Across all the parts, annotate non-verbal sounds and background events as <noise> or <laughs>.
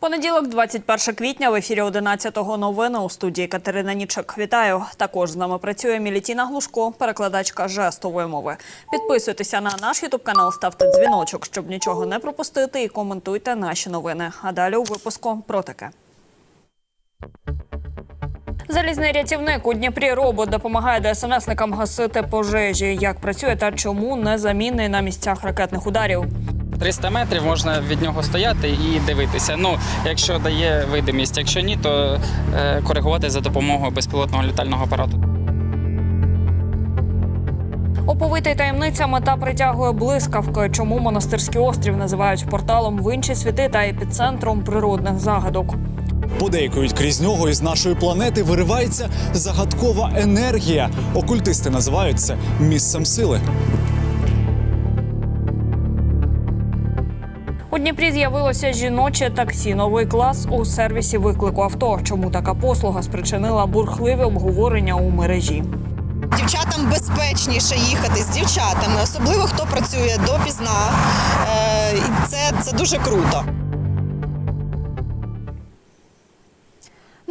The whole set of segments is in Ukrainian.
Понеділок, 21 квітня, в ефірі 11-го новини у студії Катерина Нічик. Вітаю. Також з нами працює Мілітіна Глушко, перекладачка жестової мови. Підписуйтеся на наш ютуб канал, ставте дзвіночок, щоб нічого не пропустити, і коментуйте наші новини. А далі у випуску про таке. Залізний рятівник у Дніпрі робот допомагає ДСНСникам гасити пожежі. Як працює та чому незамінний на місцях ракетних ударів? 300 метрів можна від нього стояти і дивитися. Ну, якщо дає видимість, якщо ні, то е, коригувати за допомогою безпілотного літального апарату. Оповитий таємницями та притягує блискавки. Чому монастирський острів називають порталом в інші світи та епіцентром природних загадок? Подейкують крізь нього із нашої планети виривається загадкова енергія. Окультисти називають це місцем сили. У Дніпрі з'явилося жіноче таксі. Новий клас у сервісі виклику авто. Чому така послуга спричинила бурхливі обговорення у мережі? Дівчатам безпечніше їхати з дівчатами, особливо хто працює допізна. Е, це, це дуже круто.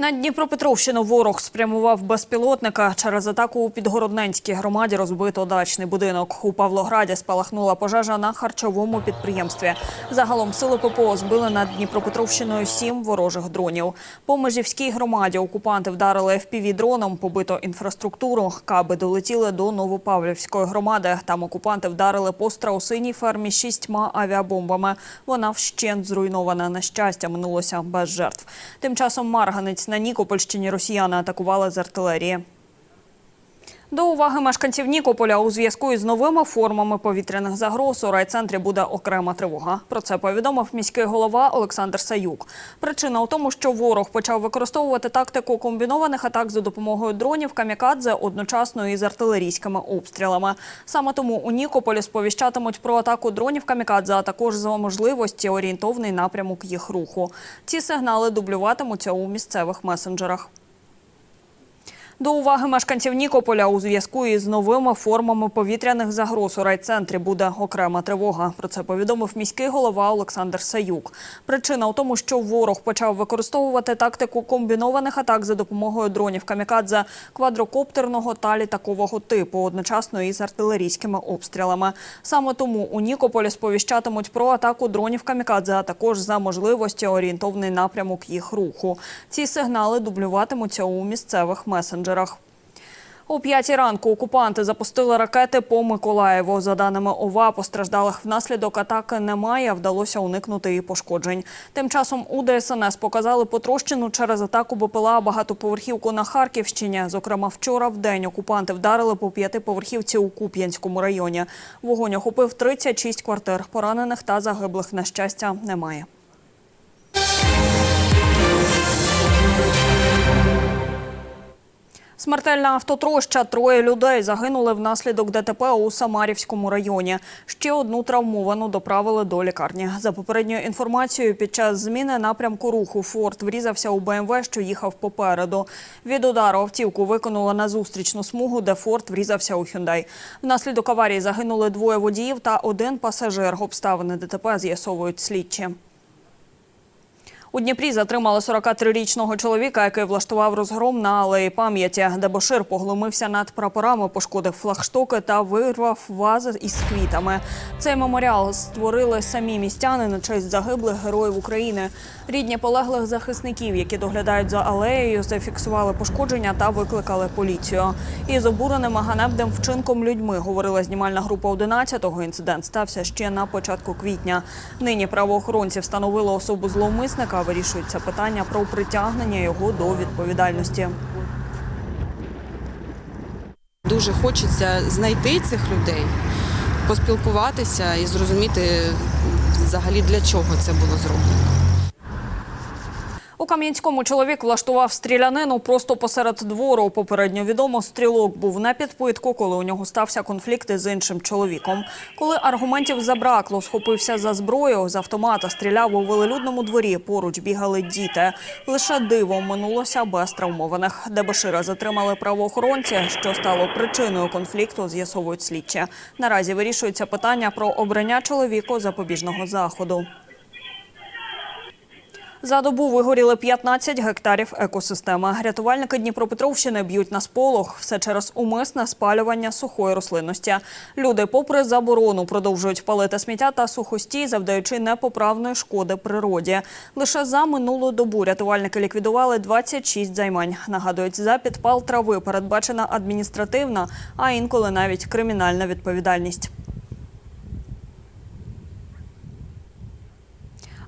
На Дніпропетровщину ворог спрямував безпілотника. Через атаку у Підгородненській громаді розбито дачний будинок. У Павлограді спалахнула пожежа на харчовому підприємстві. Загалом сили ППО збили над Дніпропетровщиною сім ворожих дронів. По Межівській громаді окупанти вдарили FPV-дроном, побито інфраструктуру. Каби долетіли до Новопавлівської громади. Там окупанти вдарили по страусиній фермі шістьма авіабомбами. Вона вщент зруйнована. На щастя, минулося без жертв. Тим часом Марганець на Нікопольщині росіяни атакували з артилерії. До уваги мешканців Нікополя у зв'язку із новими формами повітряних загроз у райцентрі буде окрема тривога. Про це повідомив міський голова Олександр Саюк. Причина у тому, що ворог почав використовувати тактику комбінованих атак за допомогою дронів камікадзе одночасно із артилерійськими обстрілами. Саме тому у Нікополі сповіщатимуть про атаку дронів камікадзе, а також за можливості орієнтовний напрямок їх руху. Ці сигнали дублюватимуться у місцевих месенджерах. До уваги мешканців Нікополя у зв'язку із новими формами повітряних загроз у райцентрі буде окрема тривога. Про це повідомив міський голова Олександр Саюк. Причина у тому, що ворог почав використовувати тактику комбінованих атак за допомогою дронів камікадзе квадрокоптерного та літакового типу, одночасно із артилерійськими обстрілами. Саме тому у Нікополі сповіщатимуть про атаку дронів камікадзе, а також за можливості орієнтовний напрямок їх руху. Ці сигнали дублюватимуться у місцевих месенджерах. О п'ятій ранку окупанти запустили ракети по Миколаєву. За даними ОВА, постраждалих внаслідок атаки немає. Вдалося уникнути і пошкоджень. Тим часом у ДСНС показали потрощену через атаку БПЛА багатоповерхівку на Харківщині. Зокрема, вчора в день окупанти вдарили по п'ятиповерхівці у Куп'янському районі. Вогонь охопив 36 квартир. Поранених та загиблих на щастя немає. Смертельна автотроща. Троє людей загинули внаслідок ДТП у Самарівському районі. Ще одну травмовану доправили до лікарні. За попередньою інформацією, під час зміни напрямку руху Форд врізався у БМВ, що їхав попереду. Від удару автівку викинула на зустрічну смугу, де Форд врізався у Хюндай. Внаслідок аварії загинули двоє водіїв та один пасажир. Обставини ДТП з'ясовують слідчі. У Дніпрі затримали 43-річного чоловіка, який влаштував розгром на алеї пам'яті. Дебошир поглумився над прапорами, пошкодив флагштоки та вирвав вази із квітами. Цей меморіал створили самі містяни на честь загиблих героїв України. Рідні полеглих захисників, які доглядають за алеєю, зафіксували пошкодження та викликали поліцію. Із обуреними ганебним вчинком людьми говорила знімальна група 11-го. Інцидент стався ще на початку квітня. Нині правоохоронці встановили особу зловмисника. Вирішується питання про притягнення його до відповідальності. Дуже хочеться знайти цих людей, поспілкуватися і зрозуміти взагалі для чого це було зроблено. Кам'янському чоловік влаштував стрілянину просто посеред двору. Попередньо відомо, стрілок був на підпитку, коли у нього стався конфлікт із іншим чоловіком. Коли аргументів забракло, схопився за зброю, з автомата стріляв у велелюдному дворі. Поруч бігали діти. Лише дивом минулося без травмованих. Дебашира затримали правоохоронці, що стало причиною конфлікту, з'ясовують слідчі. Наразі вирішується питання про обрання чоловіку запобіжного заходу. За добу вигоріли 15 гектарів екосистеми. Рятувальники Дніпропетровщини б'ють на сполох. Все через умисне спалювання сухої рослинності. Люди, попри заборону, продовжують палити сміття та сухостій, завдаючи непоправної шкоди природі. Лише за минулу добу рятувальники ліквідували 26 займань. Нагадують, за підпал трави передбачена адміністративна, а інколи навіть кримінальна відповідальність.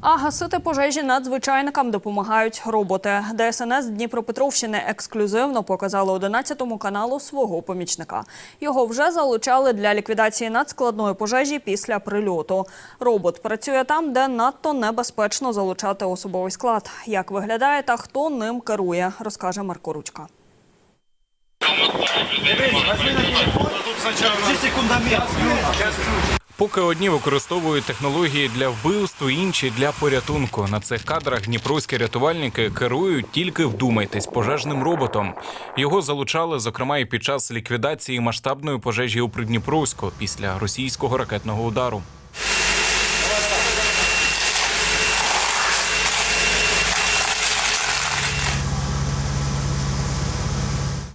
А гасити пожежі надзвичайникам допомагають роботи. ДСНС Дніпропетровщини ексклюзивно показали 11 каналу свого помічника. Його вже залучали для ліквідації надскладної пожежі після прильоту. Робот працює там, де надто небезпечно залучати особовий склад. Як виглядає та хто ним керує, розкаже Марко Ручка. Поки одні використовують технології для вбивств, інші для порятунку. На цих кадрах дніпровські рятувальники керують тільки вдумайтесь пожежним роботом. Його залучали, зокрема, і під час ліквідації масштабної пожежі у Придніпровську після російського ракетного удару.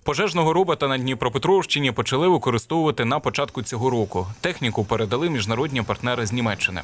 Пожежного робота на Дніпропетровщині почали використовувати на початку цього року. Техніку передали міжнародні партнери з Німеччини.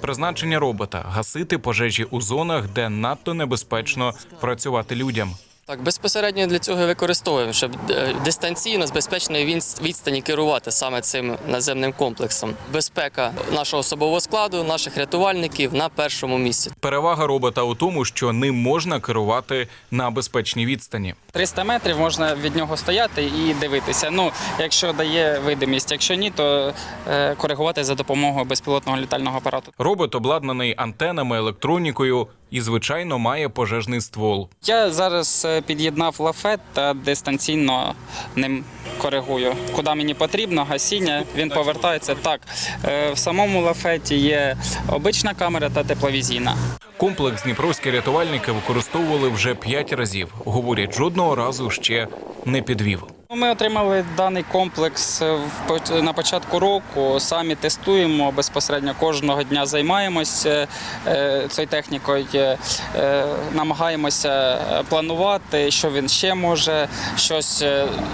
Призначення робота гасити пожежі у зонах, де надто небезпечно працювати людям. Так, безпосередньо для цього і використовуємо, щоб е, дистанційно з безпечної відстані керувати саме цим наземним комплексом. Безпека нашого особового складу, наших рятувальників на першому місці. Перевага робота у тому, що ним можна керувати на безпечній відстані. 300 метрів можна від нього стояти і дивитися. Ну, якщо дає видимість, якщо ні, то е, коригувати за допомогою безпілотного літального апарату. Робот обладнаний антенами, електронікою і, звичайно, має пожежний ствол. Я зараз е, під'єднав лафет та дистанційно ним коригую. Куди мені потрібно, гасіння, він повертається так. е, В самому лафеті є обична камера та тепловізійна. Комплекс дніпровські рятувальники використовували вже п'ять разів. Говорять, жодного разу ще не підвів. Ну, Ми отримали даний комплекс е, на початку року. Самі тестуємо безпосередньо кожного дня займаємося е, цією технікою, е, намагаємося планувати, що він ще може щось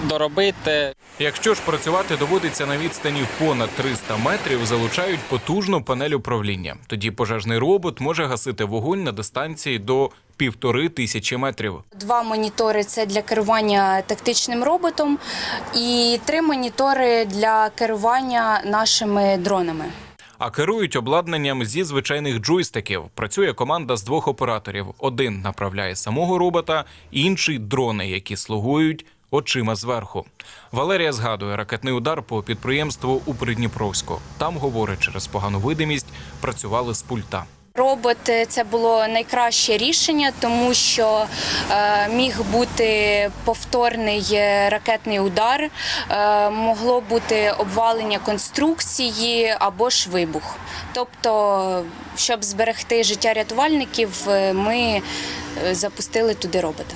доробити. Якщо ж працювати доводиться на відстані понад 300 метрів, залучають потужну панель управління. Тоді пожежний робот може гасити вогонь на дистанції до півтори тисячі метрів. Два монітори це для керування тактичним роботом, і три монітори для керування нашими дронами. А керують обладнанням зі звичайних джойстиків. Працює команда з двох операторів: один направляє самого робота, інший дрони, які слугують очима зверху. Валерія згадує ракетний удар по підприємству у Придніпровську. Там говорить, через погану видимість працювали з пульта. Робот е, це було найкраще рішення, тому що е, міг бути повторний е, ракетний удар, могло бути обвалення конструкції або ж вибух. Тобто, щоб зберегти життя рятувальників, ми запустили туди робота.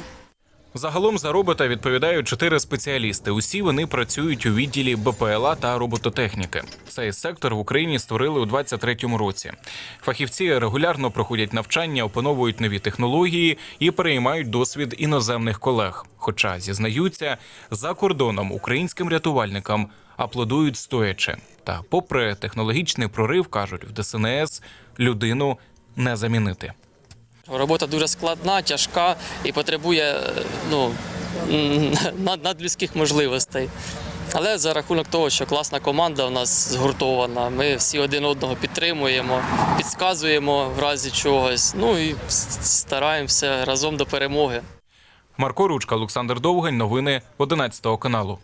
Загалом за робота відповідають чотири спеціалісти. Усі вони працюють у відділі БПЛА та робототехніки. Цей сектор в Україні створили у 23-му році. Фахівці регулярно проходять навчання, опановують нові технології і переймають досвід іноземних колег. Хоча зізнаються, за кордоном українським рятувальникам аплодують стоячи. Та, попри технологічний прорив, кажуть в ДСНС, людину не замінити. Робота дуже складна, тяжка і потребує е, ну, <laughs> надлюдських можливостей. Але за рахунок того, що класна команда у нас згуртована, ми всі один одного підтримуємо, підказуємо в разі чогось. Ну і стараємося разом до перемоги. Марко Ручка, Олександр Довгань. Новини 11 каналу.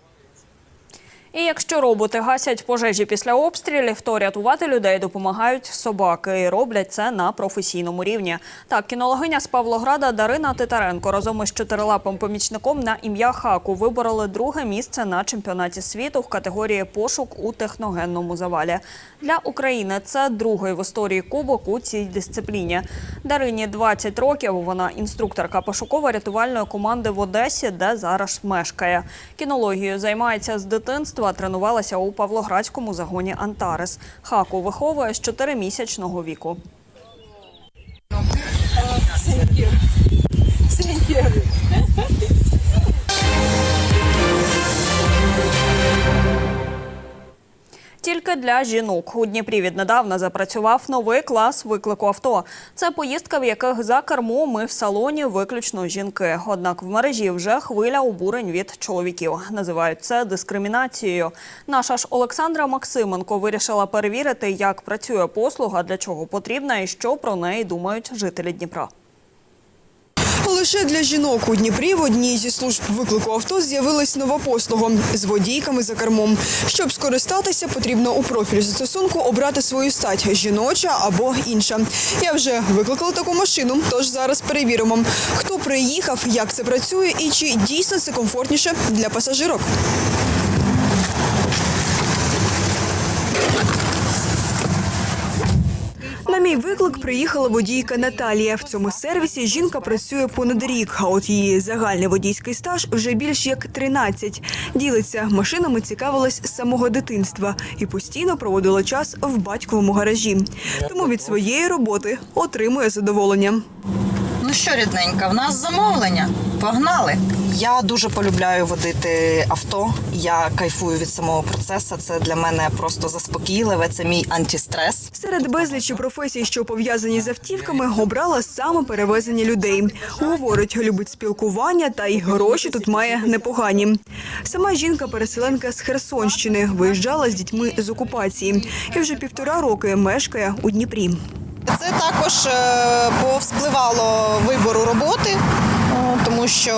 І якщо роботи гасять пожежі після обстрілів, то рятувати людей допомагають собаки і роблять це на професійному рівні. Так, кінологиня з Павлограда Дарина Титаренко разом із чотирилапим помічником на ім'я Хаку вибороли друге місце на чемпіонаті світу в категорії пошук у техногенному завалі. Для України це другий в історії кубок у цій дисципліні. Дарині 20 років. Вона інструкторка пошуково-рятувальної команди в Одесі, де зараз мешкає. Кінологією займається з дитинства, тренувалася у Павлоградському загоні Антарес. Хаку виховує з 4-місячного віку. Тільки для жінок у Дніпрі віднедавна запрацював новий клас виклику авто. Це поїздка, в яких за кермом і в салоні виключно жінки. Однак в мережі вже хвиля обурень від чоловіків. Називають це дискримінацією. Наша ж Олександра Максименко вирішила перевірити, як працює послуга, для чого потрібна і що про неї думають жителі Дніпра. Лише для жінок у Дніпрі в одній зі служб виклику авто з'явилась нова послуга з водійками за кермом. Щоб скористатися, потрібно у профілі застосунку обрати свою стать жіноча або інша. Я вже викликала таку машину, тож зараз перевіримо, хто приїхав, як це працює і чи дійсно це комфортніше для пасажирок. На мій виклик приїхала водійка Наталія. В цьому сервісі жінка працює понад рік, а от її загальний водійський стаж вже більш як 13. Ділиться, машинами цікавилась з самого дитинства і постійно проводила час в батьковому гаражі. Тому від своєї роботи отримує задоволення. Ну що, рідненька, в нас замовлення. Погнали. Я дуже полюбляю водити авто. Я кайфую від самого процесу. Це для мене просто заспокійливе. Це мій антистрес. Серед безлічі професій, що пов'язані з автівками, обрала саме перевезення людей. Говорить, любить спілкування та й гроші тут має непогані. Сама жінка-переселенка з Херсонщини виїжджала з дітьми з окупації і вже півтора роки мешкає у Дніпрі. Це також е, повспливало вибору роботи. Тому що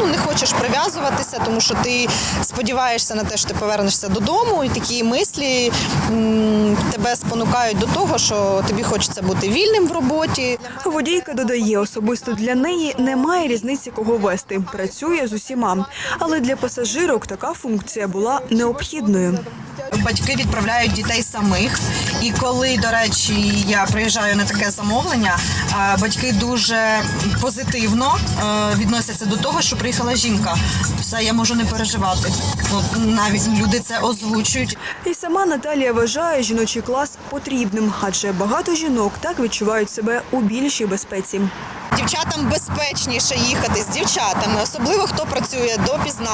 ну не хочеш прив'язуватися, тому що ти сподіваєшся на те, що ти повернешся додому, і такі мислі м, тебе спонукають до того, що тобі хочеться бути вільним в роботі. Водійка додає, особисто для неї немає різниці, кого вести. Працює з усіма. Але для пасажирок така функція була необхідною. Батьки відправляють дітей самих. І коли, до речі, я приїжджаю на таке замовлення, батьки дуже позитивно е, відносяться до того, що приїхала жінка. Все, я можу не переживати. Навіть люди це озвучують. І сама Наталія вважає жіночий клас потрібним, адже багато жінок так відчувають себе у більшій безпеці. Дівчатам безпечніше їхати з дівчатами, особливо хто працює допізна.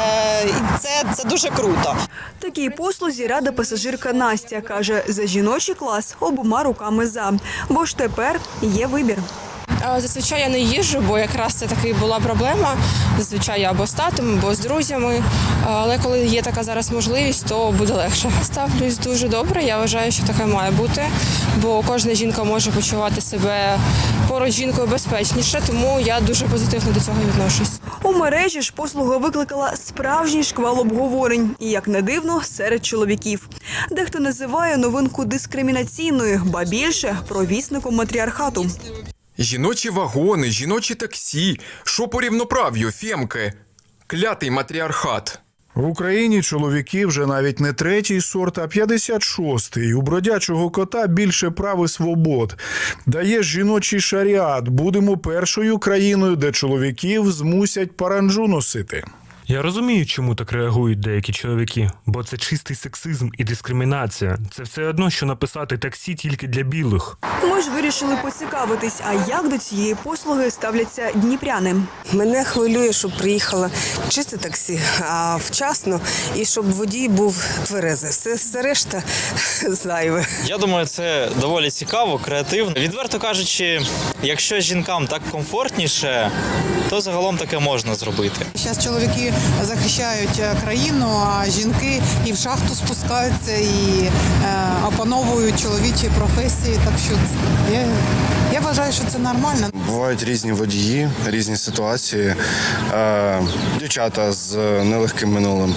Е, це, це дуже круто. Такій послузі рада пасажирка Настя каже, за жіночий клас обома руками за, бо ж тепер є вибір. А, Зазвичай я не їжджу, бо якраз це таки була проблема. Зазвичай я або з татом, або з друзями. Але коли є така зараз можливість, то буде легше. Ставлюсь дуже добре. Я вважаю, що таке має бути, бо кожна жінка може почувати себе поруч жінкою безпечніше, тому я дуже позитивно до цього відношусь. У мережі ж послуга викликала справжній шквал обговорень, і як не дивно, серед чоловіків. Дехто називає новинку дискримінаційною, ба більше провісником матріархату. Жіночі вагони, жіночі таксі, що по рівноправ'ю, фемки? Клятий матріархат. В Україні чоловіки вже навіть не третій сорт, а 56-й. У бродячого кота більше прав і свобод. Дає жіночий шаріат. Будемо першою країною, де чоловіків змусять паранджу носити. Я розумію, чому так реагують деякі чоловіки, бо це чистий сексизм і дискримінація. Це все одно, що написати таксі тільки для білих. Ми ж вирішили поцікавитись, а як до цієї послуги ставляться дніпряни. Мене хвилює, щоб приїхала чисте таксі, а вчасно, і щоб водій був тверезий. Все, все решта <laughs> зайве. Я думаю, це доволі цікаво, креативно. Відверто кажучи, якщо жінкам так комфортніше, то загалом таке можна зробити. Зараз чоловіки захищають е, країну, а жінки і в шахту спускаються, і е, опановують чоловічі професії. Так що я вважаю, що це нормально. Бувають різні водії, різні ситуації, е, дівчата з нелегким минулим.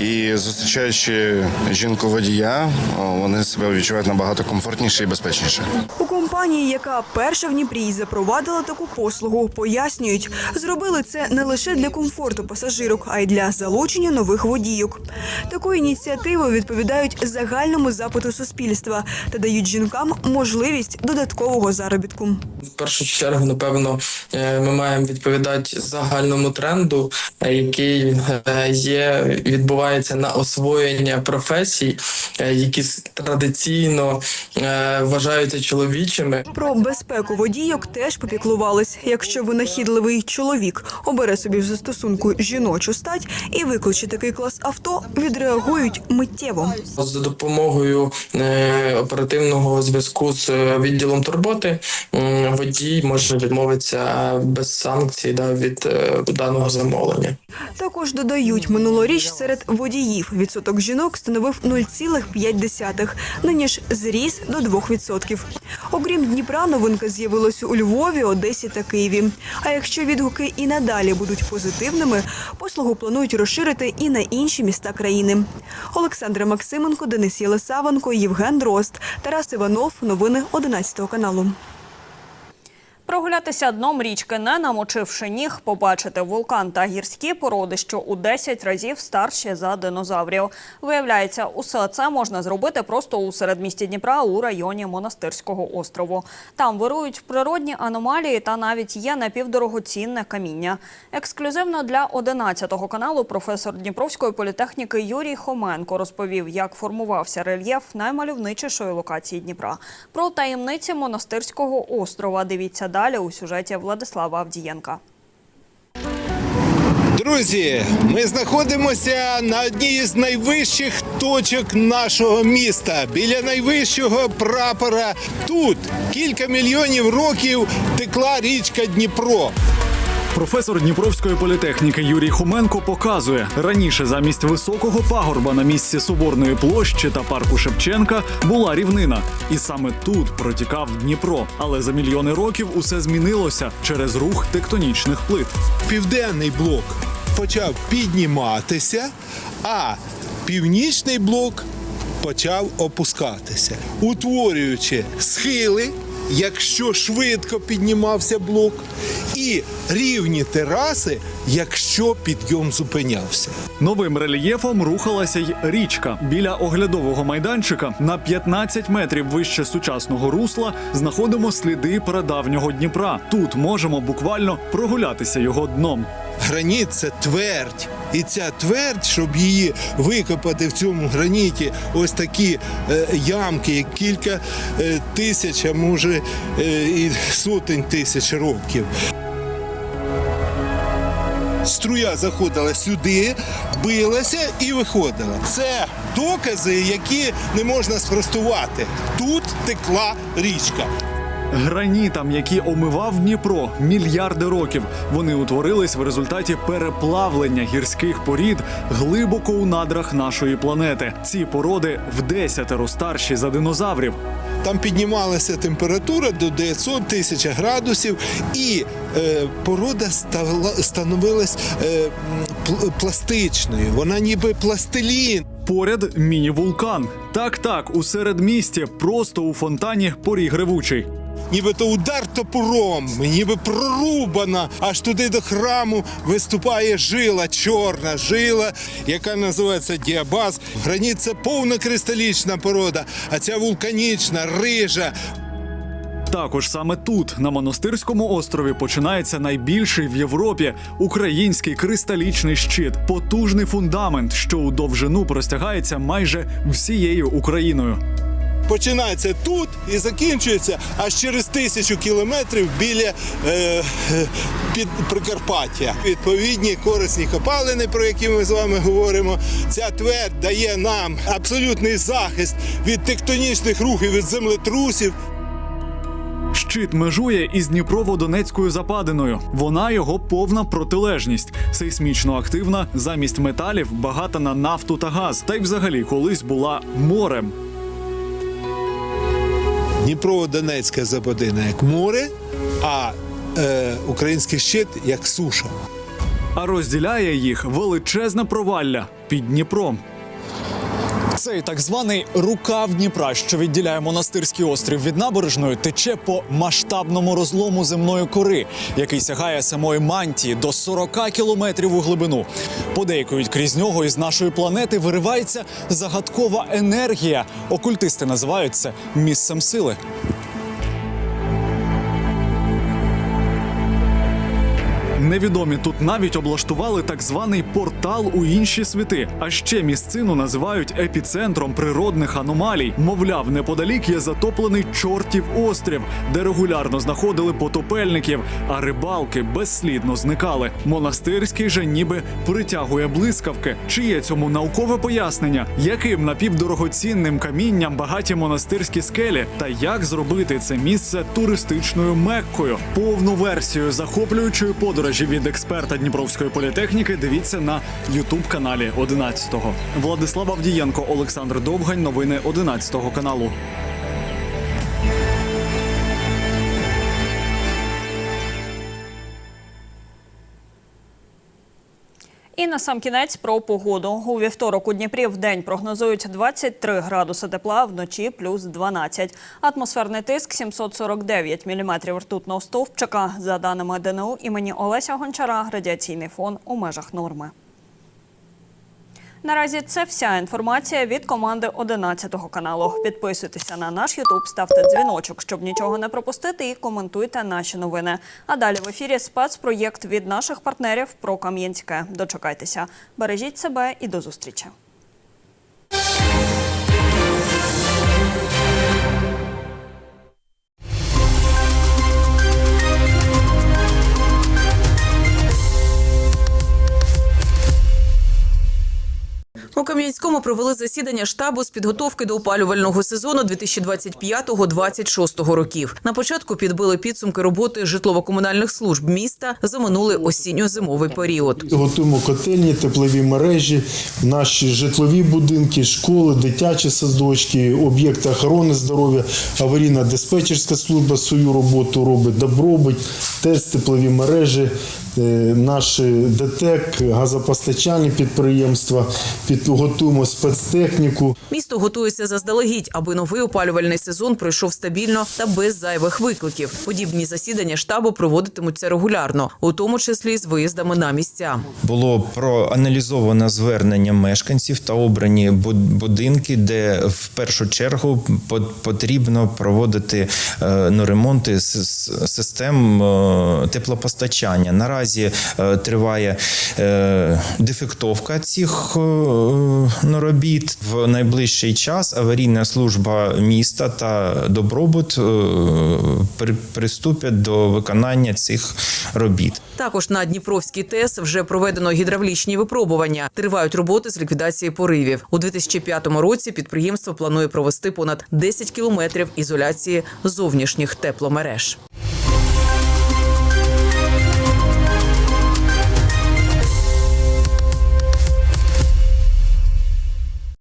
І зустрічаючи жінку водія, вони себе відчувають набагато комфортніше і безпечніше. У компанії, яка перша в Дніпрі запровадила таку послугу, пояснюють, зробили це не лише для комфорту пасажирок, а й для залучення нових водійок. Такою ініціативою відповідають загальному запиту суспільства та дають жінкам можливість додаткового заробітку. Першу чергу, напевно, е, ми маємо відповідати загальному тренду, е, який е, є, відбувається на освоєння професій, які традиційно вважаються чоловічими. Про безпеку водійок теж попіклувались. Якщо винахідливий чоловік обере собі в застосунку жіночу стать і викличе такий клас авто, відреагують миттєво. За допомогою оперативного зв'язку з відділом турботи водій може відмовитися без санкцій да, від е, даного замовлення. Також додають, минулоріч серед водіїв відсоток жінок становив 0,5, нині ж зріс до 2%. Окрім Дніпра, новинка з'явилася у Львові, Одесі та Києві. А якщо відгуки і надалі будуть позитивними, послугу планують розширити і на інші міста країни. Олександра Максименко, Денис Єлисавенко, Євген Дрозд, Тарас Іванов. Новини 11 каналу. Прогулятися дном річки, не намочивши ніг, побачити вулкан та гірські породи, що у 10 разів старші за динозаврів. Виявляється, усе це можна зробити просто у середмісті Дніпра у районі Монастирського острову. Там вирують природні аномалії та навіть є напівдорогоцінне каміння. Ексклюзивно для 11 каналу професор Дніпровської політехніки Юрій Хоменко розповів, як формувався рельєф наймальовничішої локації Дніпра. Про таємниці Монастирського острова дивіться далі у сюжеті Владислава Авдієнка. Друзі, ми знаходимося на одній з найвищих точок нашого міста. Біля найвищого прапора. Тут кілька мільйонів років текла річка Дніпро. Професор Дніпровської політехніки Юрій Хоменко показує раніше замість високого пагорба на місці Соборної площі та парку Шевченка була рівнина, і саме тут протікав Дніпро. Але за мільйони років усе змінилося через рух тектонічних плит. Південний блок почав підніматися, а північний блок почав опускатися, утворюючи схили, якщо швидко піднімався блок, і рівні тераси, якщо підйом зупинявся. Новим рельєфом рухалася й річка. Біля оглядового майданчика на 15 метрів вище сучасного русла знаходимо сліди прадавнього Дніпра. Тут можемо буквально прогулятися його дном. Граніт це твердь. І ця твердь, щоб її викопати в цьому граніті, ось такі е, ямки, кілька е, тисяч, а може е, і сотень тисяч років. Струя заходила сюди, билася і виходила. Це докази, які не можна спростувати. Тут текла річка. Гранітам, які омивав Дніпро мільярди років, вони утворились в результаті переплавлення гірських порід глибоко у надрах нашої планети. Ці породи в десятеро старші за динозаврів. Там піднімалася температура до 900 тисяч градусів, і е, порода стала, становилась е, пластичною. Вона ніби пластилін. Поряд міні-вулкан. Так, так, у середмісті, просто у фонтані поріг ревучий. Нібито удар топором, ніби прорубана. Аж туди до храму виступає жила, чорна жила, яка називається діабаз. Граніт це повна кристалічна порода, а ця вулканічна, рижа. Також саме тут, на монастирському острові, починається найбільший в Європі український кристалічний щит, потужний фундамент, що у довжину простягається майже всією Україною. Починається тут і закінчується аж через тисячу кілометрів біля е, е, під Прикарпаття. Відповідні корисні копалини, про які ми з вами говоримо. Ця твердь дає нам абсолютний захист від тектонічних рухів, від землетрусів. Щит межує із Дніпрово-Донецькою западиною. Вона його повна протилежність, сейсмічно активна, замість металів, багата на нафту та газ. Та й взагалі колись була морем. Дніпро-Донецька западина як море, а е, український щит як суша. А розділяє їх величезне провалля під Дніпром. Цей так званий рукав Дніпра, що відділяє монастирський острів від набережної, тече по масштабному розлому земної кори, який сягає самої мантії до 40 кілометрів у глибину. Подейкують крізь нього із нашої планети виривається загадкова енергія. Окультисти називають це місцем сили. Невідомі тут навіть облаштували так званий портал у інші світи. А ще місцину називають епіцентром природних аномалій. Мовляв, неподалік є затоплений чортів острів, де регулярно знаходили потопельників, а рибалки безслідно зникали. Монастирський же ніби притягує блискавки. Чи є цьому наукове пояснення, яким напівдорогоцінним камінням багаті монастирські скелі, та як зробити це місце туристичною меккою? Повну версію захоплюючої подорожі від експерта Дніпровської політехніки дивіться на Ютуб каналі 11-го. Владислав Авдієнко, Олександр Довгань. Новини 11-го каналу. І на сам кінець про погоду. У вівторок у Дніпрі в день прогнозують 23 градуси тепла, вночі плюс 12. Атмосферний тиск 749 міліметрів ртутного стовпчика. За даними ДНУ імені Олеся Гончара, радіаційний фон у межах норми. Наразі це вся інформація від команди 11 каналу. Підписуйтеся на наш Ютуб, ставте дзвіночок, щоб нічого не пропустити, і коментуйте наші новини. А далі в ефірі спецпроєкт від наших партнерів про Кам'янське. Дочекайтеся, бережіть себе і до зустрічі. У Кам'янському провели засідання штабу з підготовки до опалювального сезону 2025-2026 років. На початку підбили підсумки роботи житлово-комунальних служб міста за минулий осінньо-зимовий період. Готуємо котельні, теплові мережі, наші житлові будинки, школи, дитячі садочки, об'єкти охорони здоров'я, аварійна диспетчерська служба свою роботу робить, добробить, ТЕЦ, теплові мережі, наші ДТЕК, газопостачальні підприємства, підготуємо спецтехніку. Місто готується заздалегідь, аби новий опалювальний сезон пройшов стабільно та без зайвих викликів. Подібні засідання штабу проводитимуться регулярно, у тому числі з виїздами на місця. Було проаналізовано звернення мешканців та обрані бу- будинки, де в першу чергу по- потрібно проводити е, ну, ремонти систем е, теплопостачання. Наразі е, триває е, дефектовка цих е, робіт. В найближчий час аварійна служба міста та добробут приступять до виконання цих робіт. Також на Дніпровській ТЕС вже проведено гідравлічні випробування. Тривають роботи з ліквідації поривів. У 2005 році підприємство планує провести понад 10 кілометрів ізоляції зовнішніх тепломереж.